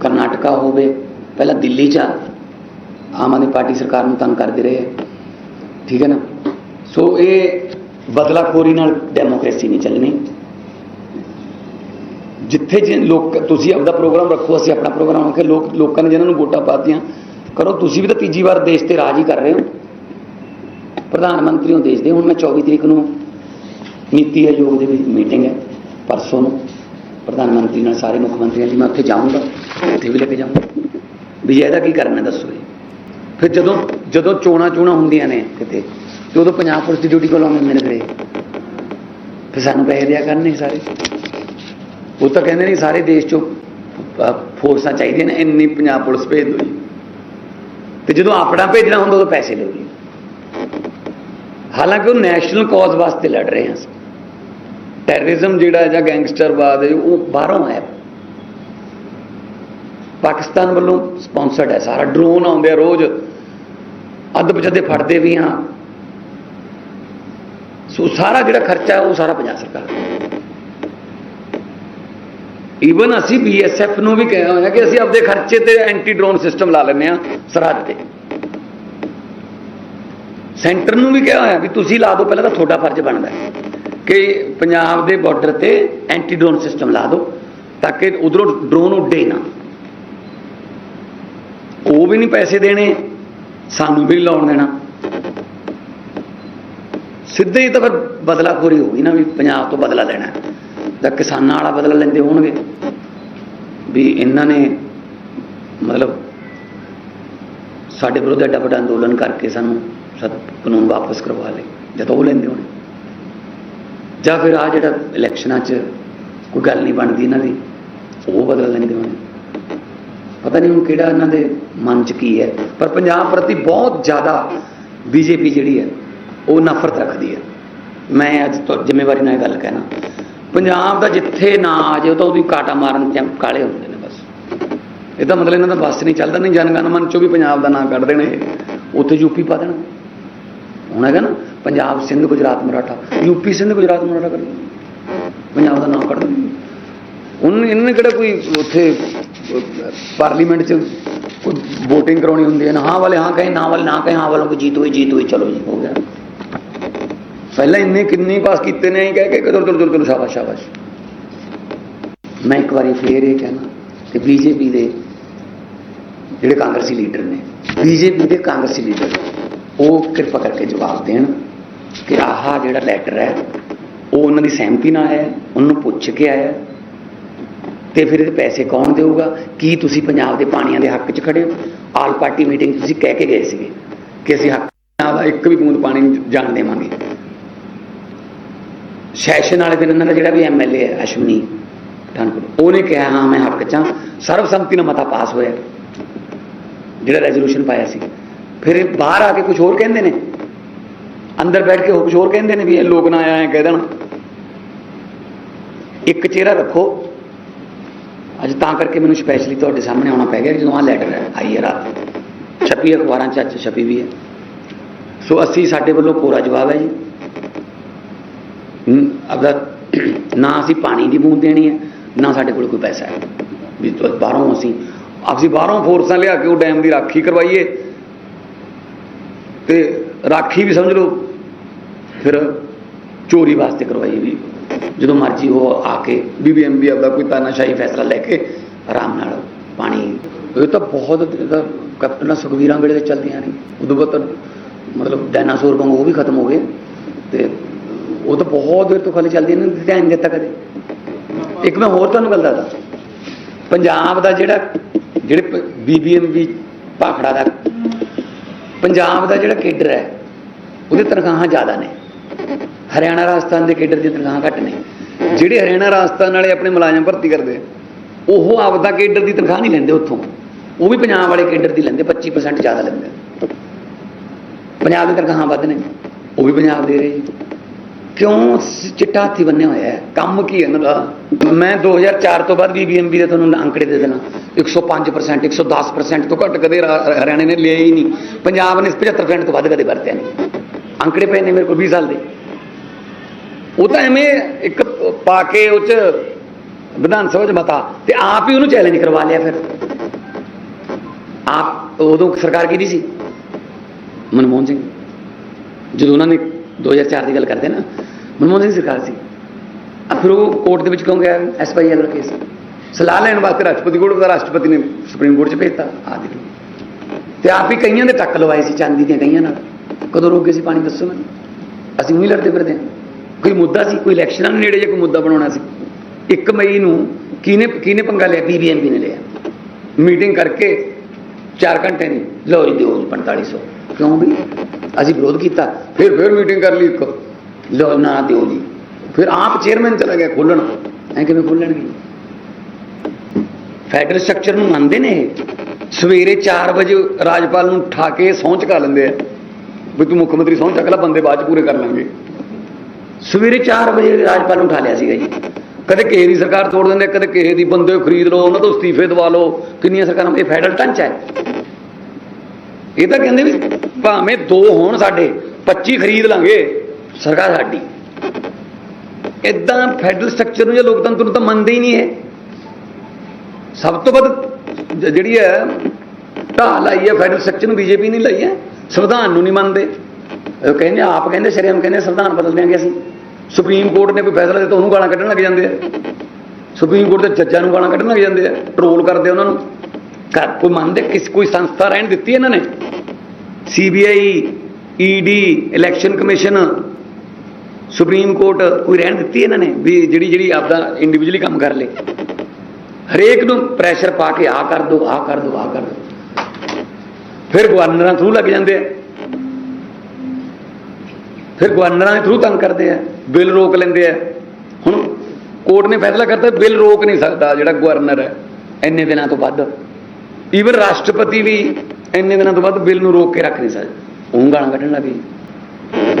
ਕਰਨਾਟਕਾ ਹੋਵੇ, ਪਹਿਲਾਂ ਦਿੱਲੀ 'ਚ ਆਮ ਆਦਮੀ ਪਾਰਟੀ ਸਰਕਾਰ ਨੂੰ ਤੰਗ ਕਰਦੇ ਰਹੇ ਹੈ। ਠੀਕ ਹੈ ਨਾ? ਸੋ ਇਹ ਬਦਲਾਖੋਰੀ ਨਾਲ ਡੈਮੋਕ੍ਰੇਸੀ ਨਹੀਂ ਚੱਲਣੀ। ਜਿੱਥੇ ਜੇ ਲੋਕ, ਤੁਸੀਂ ਆਪਦਾ ਪ੍ਰੋਗਰਾਮ ਰੱਖੋ, ਅਸੀਂ ਆਪਣਾ ਪ੍ਰੋਗਰਾਮ ਰੱਖੇ ਲੋਕ ਲੋਕਾਂ ਨੇ ਜਿਹਨਾਂ ਨੂੰ ਵੋਟਾਂ ਪਾਤੀਆਂ ਕਰੋ, ਤੁਸੀਂ ਵੀ ਤਾਂ ਤੀਜੀ ਵਾਰ ਦੇਸ਼ ਤੇ ਰਾਜ ਹੀ ਕਰ ਰਹੇ ਹੋ। ਪ੍ਰਧਾਨ ਮੰਤਰੀ ਹੋ ਦੇਸ਼ ਦੇ, ਹੁਣ ਮੈਂ 24 ਤਰੀਕ ਨੂੰ ਨੀਤੀ ਆਯੋਗ ਦੇ ਵਿੱਚ ਮੀਟਿੰਗ ਹੈ, ਪਰਸੋਂ ਨੂੰ। ਪ੍ਰਧਾਨ ਮੰਤਰੀ ਨਾਲ ਸਾਰੇ ਮੁੱਖ ਮੰਤਰੀਆਂ ਦੀ ਮੈਂ ਉੱਥੇ ਜਾਊਂਗਾ, ਉੱਥੇ ਵੀ ਲੈ ਕੇ ਜਾਊਂਗਾ। ਵੀ ਇਹਦਾ ਕੀ ਕਰਨਾ, ਦੱਸੋ ਜੀ। ਫਿਰ ਜਦੋਂ ਜਦੋਂ ਚੋਣਾਂ ਚੋਣਾਂ ਹੁੰਦੀਆਂ ਨੇ ਕਿਤੇ, ਤੇ ਉਦੋਂ ਪੰਜਾਬ ਪੁਲਿਸ ਦੀ ਡਿਊਟੀ ਕੋਲ ਆਉਂਦੇ ਹੁੰਦੇ ਨੇ ਫਿਰ ਸਾਨੂੰ ਪੈਸੇ ਦਿਆ ਕਰਨੇ ਸਾਰੇ। ਉਹ ਤਾਂ ਕਹਿੰਦੇ ਨਹੀਂ ਸਾਰੇ ਦੇਸ਼ ਚੋਂ ਫੋਰਸਾਂ ਚਾਹੀਦੀਆਂ ਨੇ, ਇੰਨੀ ਪੰਜਾਬ ਪੁਲਿਸ ਭੇਜ ਦਿਓ ਜੀ। ਤੇ ਜਦੋਂ ਆਪਣਾ ਭੇਜਣਾ ਹੁੰਦਾ, ਉਦੋਂ ਪੈਸੇ ਲਓ ਜੀ ਹਾਲਾਂਕਿ ਉਹ ਨੈਸ਼ਨਲ ਕਾਜ਼ ਵਾਸਤੇ ਲੜ ਰਹੇ ਹਾਂ ਟੈਰਰਿਜ਼ਮ ਜਿਹੜਾ ਜਾਂ ਗੈਂਗਸਟਰਵਾਦ ਹੈ, ਉਹ ਬਾਹਰੋਂ ਹੈ ਪਾਕਿਸਤਾਨ ਵੱਲੋਂ ਸਪਾਂਸਰਡ ਹੈ ਸਾਰਾ। ਡਰੋਨ ਆਉਂਦੇ ਆ ਰੋਜ਼। ਅੱਧ ਬਚਦੇ ਫੜਦੇ ਵੀ ਹਾਂ। ਸੋ ਸਾਰਾ ਜਿਹੜਾ ਖਰਚਾ, ਉਹ ਸਾਰਾ ਪੰਜਾਬ ਸਰਕਾਰ ਦਾ। ਈਵਨ ਅਸੀਂ ਬੀਐਸਐਫ ਨੂੰ ਵੀ ਕਿਹਾ ਹੋਇਆ ਕਿ ਅਸੀਂ ਆਪਦੇ ਖਰਚੇ ਤੇ ਐਂਟੀ ਡਰੋਨ ਸਿਸਟਮ ਲਾ ਲੈਂਦੇ ਆ ਸਰਹੱਦ ਤੇ। ਸੈਂਟਰ ਨੂੰ ਵੀ ਕਿਹਾ ਹੋਇਆ ਵੀ ਤੁਸੀਂ ਲਾ ਦਿਓ, ਪਹਿਲਾਂ ਤਾਂ ਤੁਹਾਡਾ ਫਰਜ਼ ਬਣਦਾ ਕਿ ਪੰਜਾਬ ਦੇ ਬਾਰਡਰ ਤੇ ਐਂਟੀ ਡਰੋਨ ਸਿਸਟਮ ਲਾ ਦਿਓ, ਤਾਂ ਕਿ ਉਧਰੋਂ ਡਰੋਨ ਉੱਡੇ ਨਾ। ਉਹ ਵੀ ਨਹੀਂ ਪੈਸੇ ਦੇਣੇ, ਸਾਨੂੰ ਵੀ ਲਾਉਣ ਦੇਣਾ। ਸਿੱਧੇ ਹੀ ਤਾਂ ਫਿਰ ਬਦਲਾਖੋਰੀ ਹੋ ਗਈ ਨਾ ਵੀ ਪੰਜਾਬ ਤੋਂ ਬਦਲਾ ਲੈਣਾ ਜਾਂ ਕਿਸਾਨਾਂ ਵਾਲਾ ਬਦਲਾ ਲੈਂਦੇ ਹੋਣਗੇ। ਵੀ ਇਹਨਾਂ ਨੇ ਮਤਲਬ ਸਾਡੇ ਵਿਰੁੱਧ ਐਡਾ ਵੱਡਾ ਅੰਦੋਲਨ ਕਰਕੇ ਸਾਨੂੰ ਸਤ ਕਾਨੂੰਨ ਵਾਪਸ ਕਰਵਾ ਲਏ ਜਦ ਉਹ ਲੈਂਦੇ ਹੋਣੇ। ਜਾਂ ਫਿਰ ਆ ਜਿਹੜਾ ਇਲੈਕਸ਼ਨਾਂ 'ਚ ਕੋਈ ਗੱਲ ਨਹੀਂ ਬਣਦੀ ਇਹਨਾਂ ਦੀ, ਉਹ ਬਦਲ ਲੈਂਦੇ ਹੋਣੇ। ਪਤਾ ਨਹੀਂ ਹੁਣ ਕਿਹੜਾ ਇਹਨਾਂ ਦੇ ਮਨ 'ਚ ਕੀ ਹੈ, ਪਰ ਪੰਜਾਬ ਪ੍ਰਤੀ ਬਹੁਤ ਜ਼ਿਆਦਾ ਬੀਜੇਪੀ ਜਿਹੜੀ ਹੈ, ਉਹ ਨਫ਼ਰਤ ਰੱਖਦੀ ਹੈ। ਮੈਂ ਅੱਜ ਜ਼ਿੰਮੇਵਾਰੀ ਨਾਲ ਗੱਲ ਕਹਿਣਾ। ਪੰਜਾਬ ਦਾ ਜਿੱਥੇ ਨਾ ਆ ਜਾਏ ਤਾਂ ਉਹਦੀ ਕਾਟਾ ਮਾਰਨ ਚ ਕਾਲੇ ਹੁੰਦੇ ਨੇ ਬਸ। ਇਹ ਤਾਂ ਮਤਲਬ ਇਹਨਾਂ ਦਾ ਬਸ ਨਹੀਂ ਚੱਲਦਾ, ਨਹੀਂ ਜਨਗਣ ਮਨ ਚੋਂ ਵੀ ਪੰਜਾਬ ਦਾ ਨਾਂ ਕੱਢ ਦੇਣੇ। ਇਹ। ਉੱਥੇ ਯੂਪੀ ਪਾ ਦੇਣਾ। ਹੁਣ ਹੈਗਾ ਨਾ, ਪੰਜਾਬ ਸਿੰਧ ਗੁਜਰਾਤ ਮਰਾਠਾ। ਯੂਪੀ ਸਿੰਧ ਗੁਜਰਾਤ ਮਰਾਠਾ ਕਰ ਪੰਜਾਬ ਦਾ ਨਾਮ ਕੱਢ ਦੇਣਾ ਉਹਨਾਂ ਇਹਨਾਂ ਨੇ ਕਿਹੜਾ ਕੋਈ ਉੱਥੇ ਪਾਰਲੀਮੈਂਟ 'ਚ ਕੋਈ VOTING ਕਰਾਉਣੀ ਹੁੰਦੀ ਹੈ ਨਾ? ਹਾਂ ਵਾਲੇ ਹਾਂ ਕਹੇ, ਨਾ ਵਾਲੇ ਨਾ ਕਹੇ, ਹਾਂ ਵਾਲੋਂ ਕੋ ਜੀਤ ਹੋਈ ਜੀਤ ਹੋਈ ਚਲੋ ਜੀ, ਹੋ ਗਿਆ। ਪਹਿਲਾਂ ਇੰਨੇ ਕਿੰਨੇ ਪਾਸ ਕੀਤੇ ਨੇ ਐਂ ਕਹਿ ਕੇ ਕਦਰ ਚਲੋ ਚਲੋ ਸ਼ਾਬਾਸ਼ ਸ਼ਾਬਾਸ਼। ਮੈਂ ਇੱਕ ਵਾਰੀ ਫੇਰ ਇਹ ਕਹਿਣਾ ਕਿ ਬੀਜੇਪੀ ਦੇ ਜਿਹੜੇ ਕਾਂਗਰਸੀ ਲੀਡਰ ਨੇ ਬੀਜੇਪੀ ਦੇ ਕਾਂਗਰਸੀ ਲੀਡਰ ਉਹ ਕਿਰਪਾ ਕਰਕੇ ਜਵਾਬ ਦੇਣ ਕਿ ਆਹ ਜਿਹੜਾ ਲੈਟਰ ਹੈ ਉਹ ਉਹਨਾਂ ਦੀ ਸਹਿਮਤੀ ਨਾਲ ਆਇਆ ਹੈ, ਉਹਨੂੰ ਪੁੱਛ ਕੇ ਆਇਆ। ਹੈ, ਤੇ ਫਿਰ ਇਹਦੇ ਪੈਸੇ ਕੌਣ ਦੇਊਗਾ? ਕੀ ਤੁਸੀਂ ਪੰਜਾਬ ਦੇ ਪਾਣੀਆਂ ਦੇ ਹੱਕ 'ਚ ਖੜੇ ਹੋ? ਆਲ ਪਾਰਟੀ ਮੀਟਿੰਗ ਤੁਸੀਂ ਕਹਿ ਕੇ ਗਏ ਸੀਗੇ ਕਿ ਅਸੀਂ ਹੱਕ ਪੰਜਾਬ ਇੱਕ ਵੀ ਬੂੰਦ ਪਾਣੀ ਨਹੀਂ ਜਾਣ ਦੇਵਾਂਗੇ। ਸੈਸ਼ਨ ਵਾਲੇ ਦਿਨ ਇਹਨਾਂ ਦਾ ਜਿਹੜਾ ਵੀ ਐਮਐਲਏ ਹੈ ਅਸ਼ਵਨੀ ਪਠਾਨਕੋਟ ਉਹਨੇ ਕਿਹਾ ਹਾਂ ਮੈਂ ਹੱਕ ਚਾਂ ਸਰਬਸੰਮਤੀ ਨਾਲ ਮਤਾ ਪਾਸ ਹੋਇਆ ਜਿਹੜਾ ਰੈਜ਼ੋਲੂਸ਼ਨ ਪਾਇਆ ਸੀ ਫਿਰ ਇਹ ਬਾਹਰ ਆ ਕੇ ਕੁਝ ਹੋਰ ਕਹਿੰਦੇ ਨੇ ਅੰਦਰ ਬੈਠ ਕੇ ਕੁਝ ਹੋਰ ਕਹਿੰਦੇ ਨੇ ਵੀ ਇਹ ਲੋਕ ਨਾ ਆਏ ਕਹਿ ਦੇਣ ਇੱਕ ਚਿਹਰਾ ਰੱਖੋ ਅੱਜ ਤਾਂ ਕਰਕੇ ਮੈਨੂੰ ਸਪੈਸ਼ਲੀ ਤੁਹਾਡੇ ਸਾਹਮਣੇ ਆਉਣਾ ਪੈ ਗਿਆ ਕਿ ਜਦੋਂ ਆ ਲੈਟਰ ਆਈ ਹੈ ਰਾਤ ਛਪੀ ਅਖਬਾਰਾਂ ਚ ਅੱਜ ਛਪੀ ਵੀ ਹੈ ਸੋ ਅਸੀਂ ਸਾਡੇ ਵੱਲੋਂ ਕੋਰਾ ਜਵਾਬ ਹੈ ਜੀ ਹਮ, ਆਪਦਾ ਨਾ ਅਸੀਂ ਪਾਣੀ ਦੀ ਬੂੰਦ ਦੇਣੀ ਹੈ, ਨਾ ਸਾਡੇ ਕੋਲ ਕੋਈ ਪੈਸਾ ਹੈ। ਵੀ ਬਾਹਰੋਂ ਅਸੀਂ ਅਸੀਂ ਬਾਹਰੋਂ ਫੋਰਸਾਂ ਲਿਆ ਕੇ ਉਹ ਡੈਮ ਦੀ ਰਾਖੀ ਕਰਵਾਈਏ। ਤੇ ਰਾਖੀ ਵੀ ਸਮਝ ਲਓ, ਫਿਰ ਚੋਰੀ ਵਾਸਤੇ ਕਰਵਾਈਏ ਵੀ। ਜਦੋਂ ਮਰਜ਼ੀ ਉਹ ਆ ਕੇ, ਬੀਬੀਐਮਬੀ ਆਪਦਾ ਕੋਈ ਤਾਨਾਸ਼ਾਹੀ ਫੈਸਲਾ ਲੈ ਕੇ ਆਰਾਮ ਨਾਲ ਪਾਣੀ ਇਹ ਤਾਂ ਬਹੁਤ ਇਹ ਕੈਪਟਨ ਸੁਖਵੀਰਾਂ ਵੇਲੇ ਚੱਲਦੀਆਂ ਨੇ ਉਦੋਂ ਬਾਅਦ ਮਤਲਬ ਡਾਇਨਾਸੌਰ ਵਾਂਗੂ ਉਹ ਵੀ ਖਤਮ ਹੋ ਗਏ। ਤੇ ਉਹ ਤਾਂ ਬਹੁਤ ਦੇਰ ਤੋਂ ਖਾਲੀ ਚੱਲਦੀਆਂ ਨੇ ਧਿਆਨ ਨਹੀਂ ਦਿੱਤਾ ਕਦੇ। ਇੱਕ ਮੈਂ ਹੋਰ ਤੁਹਾਨੂੰ ਗੱਲ ਦੱਸਦਾ। ਪੰਜਾਬ ਦਾ ਜਿਹੜਾ, ਜਿਹੜੇ ਬੀਬੀਐਮਬੀ ਭਾਖੜਾ ਦਾ, ਪੰਜਾਬ ਦਾ ਜਿਹੜਾ ਕੇਡਰ ਹੈ, ਉਹਦੇ ਤਨਖਾਹਾਂ ਜ਼ਿਆਦਾ ਨੇ। ਹਰਿਆਣਾ ਰਾਜਸਥਾਨ ਦੇ ਕੇਡਰ ਦੀਆਂ ਤਨਖਾਹਾਂ ਘੱਟ ਨੇ। ਜਿਹੜੇ ਹਰਿਆਣਾ ਰਾਜਸਥਾਨ ਵਾਲੇ ਆਪਣੇ ਮੁਲਾਜ਼ਮ ਭਰਤੀ ਕਰਦੇ, ਉਹ ਆਪਦਾ ਕੇਡਰ ਦੀ ਤਨਖਾਹ ਨਹੀਂ ਲੈਂਦੇ ਉੱਥੋਂ। ਉਹ ਵੀ ਪੰਜਾਬ ਵਾਲੇ ਕੇਡਰ ਦੀ ਲੈਂਦੇ 25% ਜ਼ਿਆਦਾ ਲੈਂਦੇ। ਪੰਜਾਬ ਦੀ ਤਨਖਾਹਾਂ ਵੱਧ ਨੇ। ਉਹ ਵੀ ਪੰਜਾਬ ਦੇ ਰਹੇ ਕਿਉਂ ਚਿੱਟਾ ਹੱਥੀ ਬੰਨਿਆ ਹੋਇਆ ਹੈ? ਕੰਮ ਕੀ ਹੈ ਇਹਨਾਂ ਦਾ? ਮੈਂ 2004 ਤੋਂ ਬਾਅਦ ਬੀਬੀਐਮਬੀ ਦੇ ਤੁਹਾਨੂੰ ਅੰਕੜੇ ਦੇ ਦੇਣਾ। 105% 110% ਤੋਂ ਘੱਟ ਕਦੇ ਹਰਿਆਣੇ ਨੇ ਲਿਆ ਹੀ ਨਹੀਂ। ਪੰਜਾਬ ਨੇ 75% ਤੋਂ ਵੱਧ ਕਦੇ ਵਰਤਿਆ ਨਹੀਂ। ਅੰਕੜੇ ਪਏ ਨੇ ਮੇਰੇ ਕੋਲ 20 ਸਾਲ ਦੇ। ਉਹ ਤਾਂ ਐਵੇਂ ਇੱਕ ਪਾ ਕੇ ਉਹ ਚ ਵਿਧਾਨ ਸਭਾ ਚ ਮਤਾ ਤੇ ਆਪ ਹੀ ਉਹਨੂੰ ਚੈਲੰਜ ਕਰਵਾ ਲਿਆ ਫਿਰ। ਆਪ ਉਦੋਂ ਸਰਕਾਰ ਕਿਹਦੀ ਸੀ? ਮਨਮੋਹਨ ਸਿੰਘ। ਜਦੋਂ ਉਹਨਾਂ ਨੇ 2004 ਦੀ ਗੱਲ ਕਰਦੇ ਨਾ, ਮਨਮੋਹਨ ਸਿੰਘ ਸਰਕਾਰ ਸੀ। ਫਿਰ ਉਹ ਕੋਰਟ ਦੇ ਵਿੱਚ ਕਿਉਂ ਗਿਆ? ਐਸਪੀਆਈ ਦਾ ਕੇਸ ਸਲਾਹ ਲੈਣ ਵਾਸਤੇ ਰਾਸ਼ਟਰਪਤੀ ਕੋਲ ਉਹਦਾ ਰਾਸ਼ਟਰਪਤੀ ਨੇ ਸੁਪਰੀਮ ਕੋਰਟ 'ਚ ਭੇਜਤਾ, ਆ ਦੇਖੋ। ਤੇ ਆਪ ਹੀ ਕਈਆਂ ਦੇ ਟੱਕ ਲਵਾਏ ਸੀ, ਚਾਂਦੀ ਦੀਆਂ ਕਈਆਂ ਨਾਲ। ਕਦੋਂ ਰੋਕ ਗਏ ਸੀ, ਪਾਣੀ ਦੱਸੋ ਮੈਨੂੰ। ਅਸੀਂ ਉਹੀ ਲੜਦੇ ਫਿਰਦੇ ਹਾਂ। ਕੋਈ ਮੁੱਦਾ ਸੀ, ਕੋਈ ਇਲੈਕਸ਼ਨਾਂ ਦੇ ਨੇੜੇ ਜੇ ਕੋਈ ਮੁੱਦਾ ਬਣਾਉਣਾ ਸੀ। 1 ਮਈ ਨੂੰ ਕਿਹਨੇ ਕਿਹਨੇ ਪੰਗਾ ਲਿਆ? ਬੀਬੀਐਮਪੀ ਨੇ ਲਿਆ। ਮੀਟਿੰਗ ਕਰਕੇ 4 ਘੰਟੇ ਦੀ ਲਓ ਜੀ ਦਿਓ ਜੀ 4500 ਕਿਉਂ ਵੀ ਅਸੀਂ ਵਿਰੋਧ ਕੀਤਾ। ਫਿਰ ਫਿਰ ਮੀਟਿੰਗ ਕਰ ਲਈ ਇੱਕ ਲਓ ਨਾ ਦਿਓ ਜੀ। ਫਿਰ ਆਪ ਚੇਅਰਮੈਨ ਚਲਾ ਗਿਆ ਖੋਲਣ। ਐ ਕਿਵੇਂ ਖੋਲਣਗੇ? ਫੈਡਰਲ ਸਟਰਕਚਰ ਨੂੰ ਮੰਨਦੇ ਨੇ ਇਹ? ਸਵੇਰੇ 4 ਵਜੇ ਰਾਜਪਾਲ ਨੂੰ ਠਾ ਕੇ ਸਹੁੰ ਚੁਕਾ ਲੈਂਦੇ ਆ। ਵੀ ਤੂੰ ਮੁੱਖ ਮੰਤਰੀ ਸਹੁੰ ਚੱਕ ਲੈ ਬੰਦੇ ਬਾਅਦ ਚ ਪੂਰੇ ਕਰ ਲਾਂਗੇ ਸਵੇਰੇ 4 ਵਜੇ ਰਾਜਪਾਲ ਨੂੰ ਉਠਾ ਲਿਆ ਸੀਗਾ ਜੀ। ਕਦੇ ਕਿਸੇ ਦੀ ਸਰਕਾਰ ਤੋੜ ਦਿੰਦੇ ਕਦੇ ਕਿਸੇ ਦੀ ਬੰਦੇ ਖਰੀਦ ਲਓ ਉਹਨਾਂ ਤੋਂ ਅਸਤੀਫੇ ਦਵਾ ਲਓ। ਕਿੰਨੀਆਂ ਸਰਕਾਰਾਂ ਇਹ ਫੈਡਰਲ ਢਾਂਚਾ ਹੈ। ਇਹ ਤਾਂ ਕਹਿੰਦੇ ਵੀ ਭਾਵੇਂ ਦੋ ਹੋਣ ਸਾਡੇ 25 ਖਰੀਦ ਲਾਂਗੇ, ਸਰਕਾਰ ਸਾਡੀ। ਇਦਾਂ ਫੈਡਰਲ ਸਟਰਕਚਰ ਨੂੰ ਜਾਂ ਲੋਕਤੰਤਰ ਨੂੰ ਤਾਂ ਮੰਨਦੇ ਹੀ ਨਹੀਂ ਹੈ ਸਭ ਤੋਂ ਵੱਧ ਜਿਹੜੀ ਹੈ, ਢਾਹ ਲਾਈ ਹੈ ਫੈਡਰਲ ਸਟਰਕਚਰ ਨੂੰ, ਬੀਜੇਪੀ ਨਹੀਂ ਲਾਈ ਹੈ, ਸੰਵਿਧਾਨ ਨੂੰ ਨਹੀਂ ਮੰਨਦੇ। ਉਹ ਕਹਿੰਦੇ, ਆਪ ਕਹਿੰਦੇ, ਸ਼ਰੇਆਮ ਕਹਿੰਦੇ, ਸੰਵਿਧਾਨ ਬਦਲ ਦਿਆਂਗੇ ਅਸੀਂ। ਸੁਪਰੀਮ ਕੋਰਟ ਨੇ ਕੋਈ ਫੈਸਲਾ ਦਿੱਤਾ, ਉਹਨੂੰ ਗਾਲਾਂ ਕੱਢਣ ਲੱਗ ਜਾਂਦੇ ਆ। ਸੁਪਰੀਮ ਕੋਰਟ ਦੇ ਜੱਜਾਂ ਨੂੰ ਗਾਲਾਂ ਕੱਢਣ ਲੱਗ ਜਾਂਦੇ ਆ ਟਰੋਲ ਕਰਦੇ ਉਹਨਾਂ ਨੂੰ। ਕਰ ਕੋਈ ਮੰਨਦੇ, ਕਿਸ, ਕੋਈ ਸੰਸਥਾ ਰਹਿਣ ਦਿੱਤੀ ਇਹਨਾਂ ਨੇ? CBI ED election commission supreme court ਕੋਈ ਰਹਿਣ ਦਿੱਤੀ ਇਹਨਾਂ ਨੇ ਵੀ ਜਿਹੜੀ ਜਿਹੜੀ ਆਪਦਾ ਇੰਡੀਵਿਜੂਅਲੀ ਕੰਮ ਕਰ ਲੇ। ਹਰੇਕ ਨੂੰ ਪ੍ਰੈਸ਼ਰ ਪਾ ਕੇ ਆ ਕਰ ਦੋ, ਆ ਕਰ ਦੋ, ਆ ਕਰ ਦੋ। ਫਿਰ ਗਵਰਨਰਾਂ ਥਰੂ ਲੱਗ ਜਾਂਦੇ ਆ। ਫਿਰ ਗਵਰਨਰਾਂ ਦੇ ਥਰੂ ਤੰਗ ਕਰਦੇ ਆ, ਬਿੱਲ ਰੋਕ ਲੈਂਦੇ ਆ। ਹੁਣ ਕੋਰਟ ਨੇ ਫੈਸਲਾ ਕਰਤਾ, ਬਿੱਲ ਰੋਕ ਨਹੀਂ ਸਕਦਾ ਜਿਹੜਾ ਗਵਰਨਰ ਹੈ, ਇੰਨੇ ਦਿਨਾਂ ਤੋਂ ਵੱਧ। ਈਵਨ ਰਾਸ਼ਟਰਪਤੀ ਵੀ ਇੰਨੇ ਦਿਨਾਂ ਤੋਂ ਬਾਅਦ ਬਿੱਲ ਨੂੰ ਰੋਕ ਕੇ ਰੱਖ ਨਹੀਂ ਸਕਦਾ। ਉਹ ਗਾਲਾਂ ਕੱਢਣ ਲੱਗੇ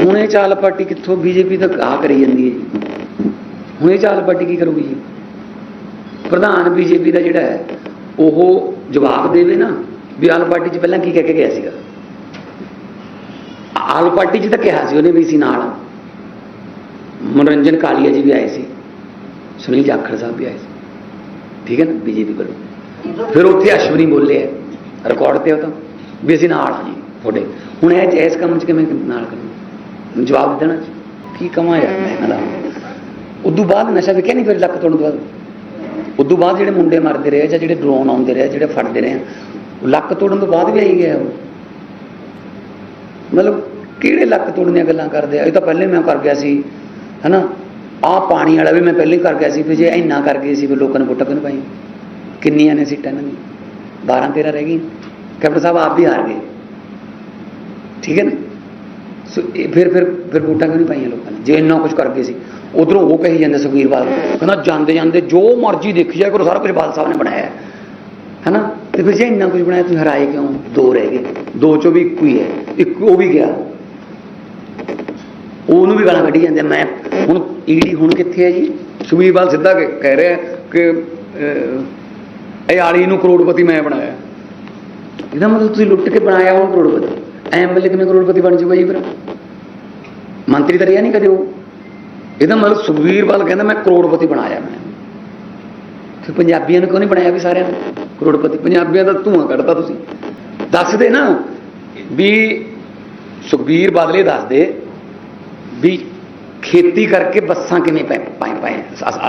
ਹੁਣ ਇਹ ਚਾਲ ਪਾਰਟੀ ਕਿੱਥੋਂ ਬੀਜੇਪੀ ਤੱਕ ਆ ਕਰੀ ਜਾਂਦੀ ਹੈ ਜੀ? ਹੁਣ ਇਹ ਚਾਲ ਪਾਰਟੀ ਕੀ ਕਰੂਗੀ ਜੀ? ਪ੍ਰਧਾਨ ਬੀਜੇਪੀ ਦਾ ਜਿਹੜਾ ਹੈ, ਉਹ ਜਵਾਬ ਦੇਵੇ ਨਾ ਵੀ ਆਲ ਪਾਰਟੀ 'ਚ ਪਹਿਲਾਂ ਕੀ ਕਹਿ ਕੇ ਗਿਆ ਸੀਗਾ? ਆਲ ਪਾਰਟੀ 'ਚ ਤਾਂ ਕਿਹਾ ਸੀ ਉਹਨੇ ਵੀ ਸੀ ਨਾਲ ਮਨੋਰੰਜਨ ਕਾਲੀਆ ਜੀ ਵੀ ਆਏ ਸੀ। ਸੁਨੀਲ ਜਾਖੜ ਸਾਹਿਬ ਵੀ ਆਏ ਸੀ। ਠੀਕ ਹੈ ਨਾ? ਬੀਜੇਪੀ ਵੱਲੋਂ। ਫਿਰ ਉੱਥੇ ਅਸ਼ਵਨੀ ਬੋਲੇ ਰਿਕਾਰਡ ਤੇ ਉਹ ਤਾਂ। ਵੀ ਅਸੀਂ ਨਾਲ ਹਾਂ ਜੀ ਤੁਹਾਡੇ। ਹੁਣ ਇਹ ਇਸ ਕੰਮ 'ਚ ਕਿਵੇਂ ਨਾਲ ਕਰਾਂ ਜਵਾਬ ਦੇਣਾ ਕੀ ਕਮਾਂ ਯਾਰ ਮੈਂ ਇਹਨਾਂ ਉਦੋਂ ਬਾਅਦ ਨਸ਼ਾ ਵਿਕਿਆ ਨਹੀਂ ਫਿਰ ਲੱਕ ਤੋੜਨ ਤੋਂ ਬਾਅਦ? ਉਦੋਂ ਬਾਅਦ ਜਿਹੜੇ ਮੁੰਡੇ ਮਰਦੇ ਰਹੇ ਜਾਂ ਜਿਹੜੇ ਡਰੋਨ ਆਉਂਦੇ ਰਹੇ, ਜਿਹੜੇ ਫੜਦੇ ਰਹੇ ਉਹ ਲੱਕ ਤੋੜਨ ਤੋਂ ਬਾਅਦ ਵੀ ਆਈ ਗਿਆ ਉਹ। ਮਤਲਬ ਕਿਹੜੇ ਲੱਕ ਤੋੜਨ ਦੀਆਂ ਗੱਲਾਂ ਕਰਦੇ ਆ? ਇਹ ਤਾਂ ਪਹਿਲੇ ਮੈਂ ਕਰ ਗਿਆ ਸੀ, ਹਨਾ? ਆਹ ਪਾਣੀ ਵਾਲਾ ਵੀ ਮੈਂ ਪਹਿਲੇ ਹੀ ਕਰ ਗਿਆ ਸੀ, ਵੀ ਜੇ ਇੰਨਾ ਕਰ ਗਏ ਸੀ ਫਿਰ ਲੋਕਾਂ ਨੇ ਵੋਟਾਂ ਕਿਉਂ ਪਾਈ ਕਿੰਨੀਆਂ ਨੇ ਸੀਟਾਂ ਇਹਨਾਂ ਦੀਆਂ? 12 13 ਰਹਿ ਗਈ। ਕੈਪਟਨ ਸਾਹਿਬ ਆਪ ਵੀ ਹਾਰ ਗਏ। ਠੀਕ ਹੈ ਨਾ? ਸੋ ਫਿਰ ਫਿਰ ਫਿਰ ਵੋਟਾਂ ਕਿਉਂ ਨਹੀਂ ਪਾਈਆਂ ਲੋਕਾਂ ਨੇ? ਜੇ ਇੰਨਾ ਕੁਝ ਕਰਕੇ ਸੀ। ਉਧਰੋਂ ਉਹ ਕਹੀ ਜਾਂਦੇ ਸੁਖਬੀਰ ਬਾਦਲ। ਕਹਿੰਦਾ ਜਾਂਦੇ ਜਾਂਦੇ ਜੋ ਮਰਜ਼ੀ ਦੇਖੀ ਜਾਏ ਕਰੋ, ਸਾਰਾ ਕੁਝ ਬਾਦਲ ਸਾਹਿਬ ਨੇ ਬਣਾਇਆ। ਹੈ ਹੈਨਾ? ਤੇ ਫਿਰ ਜੇ ਇੰਨਾ ਕੁਝ ਬਣਾਇਆ, ਤੁਸੀਂ ਹਰਾਏ ਕਿਉਂ? ਦੋ ਰਹਿ ਗਏ। ਦੋ ਚੋਂ ਵੀ ਇੱਕੋ ਹੀ ਹੈ। ਇੱਕ ਉਹ ਵੀ ਗਿਆ। ਉਹਨੂੰ ਵੀ ਗਾਲਾਂ ਕੱਢੀ ਜਾਂਦੇ ਮੈਂ ਹੁਣ ਈਡੀ ਹੁਣ ਕਿੱਥੇ ਹੈ ਜੀ? ਸੁਖਬੀਰ ਬਾਦਲ ਸਿੱਧਾ ਕਹਿ ਰਿਹਾ ਕਿ ਇਹ ਆਲੀ ਨੂੰ ਕਰੋੜਪਤੀ ਮੈਂ ਬਣਾਇਆ। ਇਹਦਾ ਮਤਲਬ ਤੁਸੀਂ ਲੁੱਟ ਕੇ ਬਣਾਇਆ ਉਹਨੂੰ ਕਰੋੜਪਤੀ। ਐਮਐਲਏ ਕਿਵੇਂ ਕਰੋੜਪਤੀ ਬਣ ਜੂਗਾ ਜੀ ਫਿਰ? ਮੰਤਰੀ ਤਾਂ ਰਿਹਾ ਨਹੀਂ ਕਦੇ ਉਹ। ਇਹਦਾ ਮਤਲਬ ਸੁਖਬੀਰ ਬਾਦਲ ਕਹਿੰਦਾ ਮੈਂ ਕਰੋੜਪਤੀ ਬਣਾਇਆ ਮੈਂ। ਫਿਰ ਪੰਜਾਬੀਆਂ ਨੂੰ ਕਿਉਂ ਨਹੀਂ ਬਣਾਇਆ ਵੀ ਸਾਰਿਆਂ ਨੂੰ? ਕਰੋੜਪਤੀ। ਪੰਜਾਬੀਆਂ ਦਾ ਧੂਆਂ ਕੱਢਤਾ ਤੁਸੀਂ। ਦੱਸਦੇ ਨਾ ਵੀ ਸੁਖਬੀਰ ਬਾਦਲੇ ਦੱਸਦੇ ਵੀ ਖੇਤੀ ਕਰਕੇ ਬੱਸਾਂ ਕਿਵੇਂ ਪੈ ਪਾਏ ਪਾਏ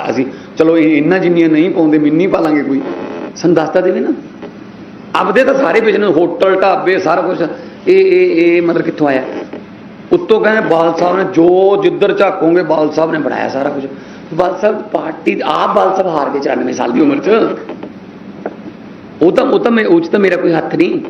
ਅਸੀਂ ਚਲੋ ਇਹ ਇੰਨਾ ਜਿੰਨੀਆਂ ਨਹੀਂ ਪਾਉਂਦੇ, ਮਿੰਨੀ ਪਾ ਲਾਂਗੇ ਕੋਈ। ਸਾਨੂੰ ਦੱਸਦਾ ਦੇਵੇ ਨਾ। ਆਪਦੇ ਤਾਂ ਸਾਰੇ ਬਿਜ਼ਨਸ ਹੋਟਲ, ਢਾਬੇ, ਸਾਰਾ ਕੁਝ ਇਹ ਇਹ ਇਹ ਮਤਲਬ ਕਿੱਥੋਂ ਆਇਆ? ਉੱਤੋਂ ਕਹਿੰਦੇ ਬਾਲ ਸਾਹਿਬ ਨੇ ਜੋ ਜਿੱਧਰ ਝਾਕੋਗੇ, ਬਾਲ ਸਾਹਿਬ ਨੇ ਬਣਾਇਆ ਸਾਰਾ ਕੁਝ ਬਾਲ ਸਾਹਿਬ ਪਾਰਟੀ, ਆਪ ਬਾਲ ਸਾਹਿਬ ਹਾਰ ਗਏ 94 ਸਾਲ ਦੀ ਉਮਰ 'ਚ। ਉਹ ਤਾਂ ਉਹ ਤਾਂ ਮੈਂ, ਉਹ 'ਚ ਤਾਂ ਮੇਰਾ ਕੋਈ ਹੱਥ ਨਹੀਂ।